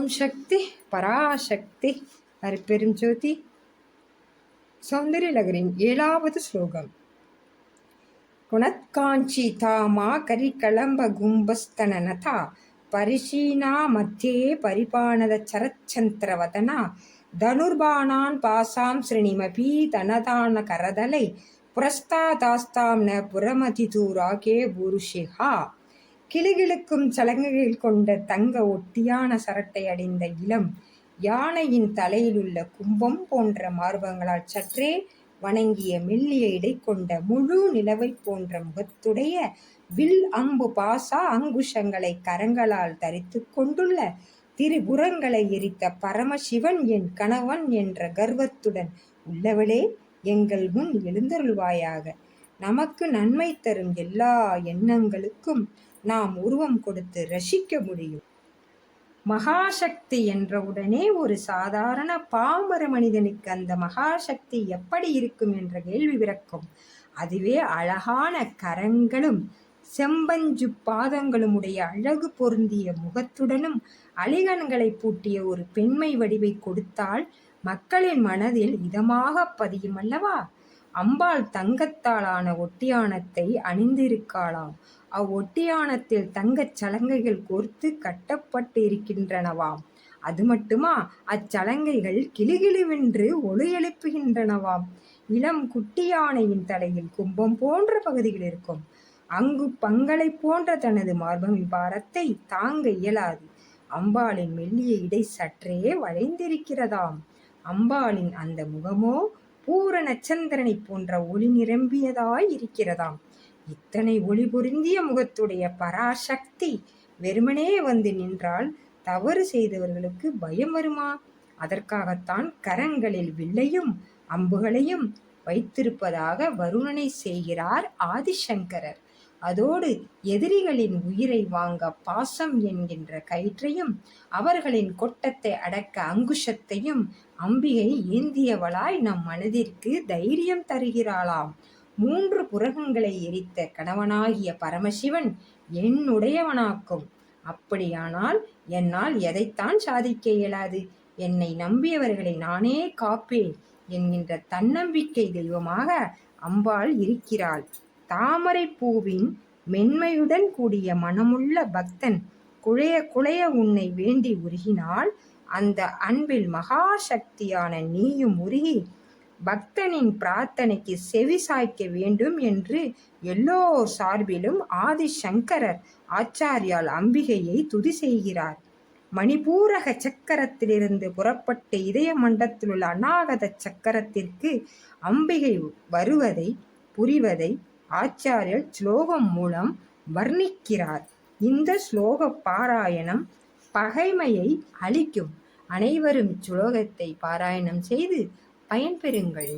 ஓம் சக்தி பராசக்தி அருப்பெருஞ்சோதி சௌந்தரியலகரின் ஏழாவது ஸ்லோகம் குணத்காஞ்சி தாமா கரிகலம்ப கும்பஸ்தனனதா பரிசீனா மத்தியே பரிபாணத சரச்சந்திரவதனா தனுர்பாணான் பாசாம் ஸ்ரீணிமபி தனதான கரதலை புரஸ்தாதாஸ்தாம் ந புரமதி தூராகே புருஷிஹா கிளுகிழுக்கும் சலங்கைகள் கொண்ட தங்க ஒட்டியான சரட்டை அடைந்த இளம் யானையின் தலையிலுள்ள கும்பம் போன்ற மார்பங்களால் சற்றே வணங்கிய மெல்லிய இடை கொண்ட முழு நிலவை போன்ற முகத்துடைய வில் அம்பு பாசா அங்குஷங்களை கரங்களால் தரித்து கொண்டுள்ள திரிபுரங்களை எரித்த பரமசிவன் என் கணவன் என்ற கர்வத்துடன் உள்ளவளே எங்கள் முன் எழுந்தருள்வாயாக. நமக்கு நன்மை தரும் எல்லா எண்ணங்களுக்கும் நாம் உருவம் கொடுத்து ரசிக்க முடியும். மகாசக்தி என்றவுடனே ஒரு சாதாரண பாமர மனிதனுக்கு அந்த மகாசக்தி எப்படி இருக்கும் என்ற கேள்வி பிறக்கும். அதுவே அழகான கரங்களும் செம்பஞ்சு பாதங்களும் உடைய அழகு பொருந்திய முகத்துடனும் அலிகன்களை பூட்டிய ஒரு பெண்மை வடிவை கொடுத்தால் மக்களின் மனதில் இதமாக பதியும் அல்லவா? அம்பாள் தங்கத்தாலான ஒட்டியானத்தை அணிந்திருக்காளாம். அவ்வொட்டியானத்தில் தங்கச் சலங்கைகள் கோர்த்து கட்டப்பட்டு இருக்கின்றனவாம் அது மட்டுமா? அச்சலங்கைகள் கிளுகிளுவென்று ஒளி எழுப்புகின்றனவாம் இளம் குட்டி யானையின் தலையில் கும்பம் போன்ற பகுதிகள் இருக்கும். அங்கு பங்களை போன்ற தனது மார்பமி பாரத்தை தாங்க இயலாது. அம்பாளின் மெல்லிய இடை சற்றே வளைந்திருக்கிறதாம். அம்பாளின் அந்த முகமோ பூர நச்சந்திரனை போன்ற ஒளி நிரம்பியதாய் இருக்கிறதாம். இத்தனை ஒளி பொருந்திய முகத்துடைய பராசக்தி வெறுமனே வந்து நின்றால் தவறு செய்தவர்களுக்கு பயம் வருமா? அதற்காகத்தான் கரங்களில் வில்லையும் அம்புகளையும் வைத்திருப்பதாக வருணனை செய்கிறார் ஆதிசங்கரர். அதோடு எதிரிகளின் உயிரை வாங்க பாசம் என்கின்ற கயிற்றையும் அவர்களின் கொட்டத்தை அடக்க அங்குஷத்தையும் அம்பிகை ஏந்தியவளாய் நம் மனதிற்கு தைரியம் தருகிறாளாம். மூன்று புரகங்களை எரித்த கணவனாகிய பரமசிவன் என்னுடையவனாக்கும். அப்படியானால் என்னால் எதைத்தான் சாதிக்க இயலாது? என்னை நம்பியவர்களை நானே காப்பேன் என்கின்ற தன்னம்பிக்கை தெய்வமாக அம்பாள் இருக்கிறாள். தாமரை பூவின் மென்மையுடன் கூடிய மனமுள்ள பக்தன் குழைய குழைய உன்னை வேண்டி உருகினால் அந்த அன்பில் மகாசக்தியான நீயும் உருகி பக்தனின் பிரார்த்தனைக்கு செவி சாய்க்க வேண்டும் என்று எல்லோர் சார்பிலும் ஆதிசங்கரர் ஆச்சாரியால் அம்பிகையை துதி செய்கிறார். மணிபூரக சக்கரத்திலிருந்து புறப்பட்டு இதய மண்டத்திலுள்ள அநாகத சக்கரத்திற்கு அம்பிகை வருவதை புரிவதை ஆச்சாரியர் ஸ்லோகம் மூலம் வர்ணிக்கிறார். இந்த ஸ்லோக பாராயணம் பகைமையை அளிக்கும் அனைவரும் இச்சுலோகத்தை பாராயணம் செய்து பயன்பெறுங்கள்.